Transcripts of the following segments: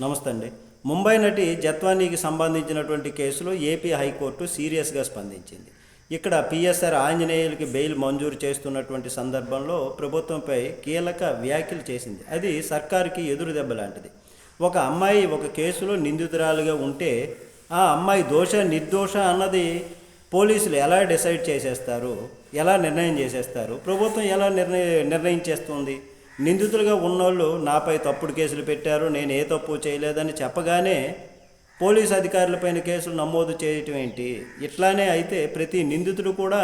నమస్తే అండి. ముంబై నటి జత్వానీకి సంబంధించినటువంటి కేసులో ఏపీ హైకోర్టు సీరియస్గా స్పందించింది. ఇక్కడ పిఎస్ఆర్ ఆంజనేయులకి బెయిల్ మంజూరు చేస్తున్నటువంటి సందర్భంలో ప్రభుత్వంపై కీలక వ్యాఖ్యలు చేసింది. అది సర్కారుకి ఎదురు దెబ్బ లాంటిది. ఒక అమ్మాయి ఒక కేసులో నిందితురాలుగా ఉంటే ఆ అమ్మాయి దోష నిర్దోష అన్నది పోలీసులు ఎలా డిసైడ్ చేసేస్తారు? ఎలా నిర్ణయం చేసేస్తారు? ప్రభుత్వం ఎలా నిర్ణయ నిర్ణయం చేస్తుంది? నిందితులుగా ఉన్నోళ్ళు నాపై తప్పుడు కేసులు పెట్టారు నేను ఏ తప్పు చేయలేదని చెప్పగానే పోలీస్ అధికారులపైన కేసులు నమోదు చేయటం ఏంటి? ఇట్లానే అయితే ప్రతి నిందితుడు కూడా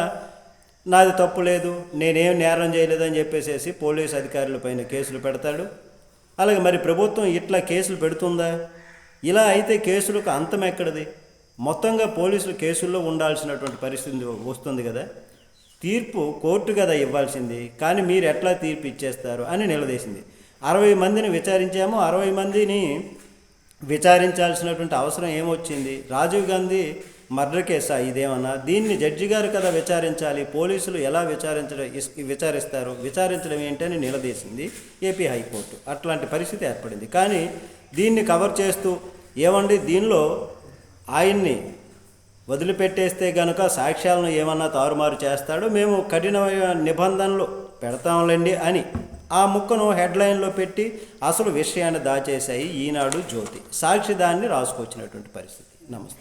నాది తప్పు లేదు నేనేం నేరం చేయలేదని చెప్పేసేసి పోలీస్ అధికారులపైన కేసులు పెడతాడు. అలాగే మరి ప్రభుత్వం ఇట్లా కేసులు పెడుతుందా? ఇలా అయితే కేసులకు అంతం ఎక్కడిది? మొత్తంగా పోలీసులు కేసుల్లో ఉండాల్సినటువంటి పరిస్థితి వస్తుంది కదా. తీర్పు కోర్టు కదా ఇవ్వాల్సింది. కానీ మీరు ఎట్లా తీర్పు ఇచ్చేస్తారు అని నిలదీసింది. అరవై మందిని విచారించాము. అరవై మందిని విచారించాల్సినటువంటి అవసరం ఏమొచ్చింది? రాజీవ్ గాంధీ మర్డర్ కేసా ఇదేమన్నా? దీన్ని జడ్జి గారు కదా విచారించాలి. పోలీసులు ఎలా విచారించడం విచారిస్తారు? విచారించడం ఏంటని నిలదీసింది ఏపీ హైకోర్టు. అట్లాంటి పరిస్థితి ఏర్పడింది. కానీ దీన్ని కవర్ చేస్తూ ఏమండి? దీనిలో ఆయన్ని వదిలిపెట్టేస్తే గనుక సాక్ష్యాలను ఏమన్నా తారుమారు చేస్తాడు మేము కఠినమైన నిబంధనలు పెడతాంలేండి అని ఆ ముక్కను హెడ్లైన్లో పెట్టి అసలు విషయాన్ని దాచేశాయి ఈనాడు జ్యోతి. సాక్షి దాన్ని రాసుకొచ్చినటువంటి పరిస్థితి. నమస్తే.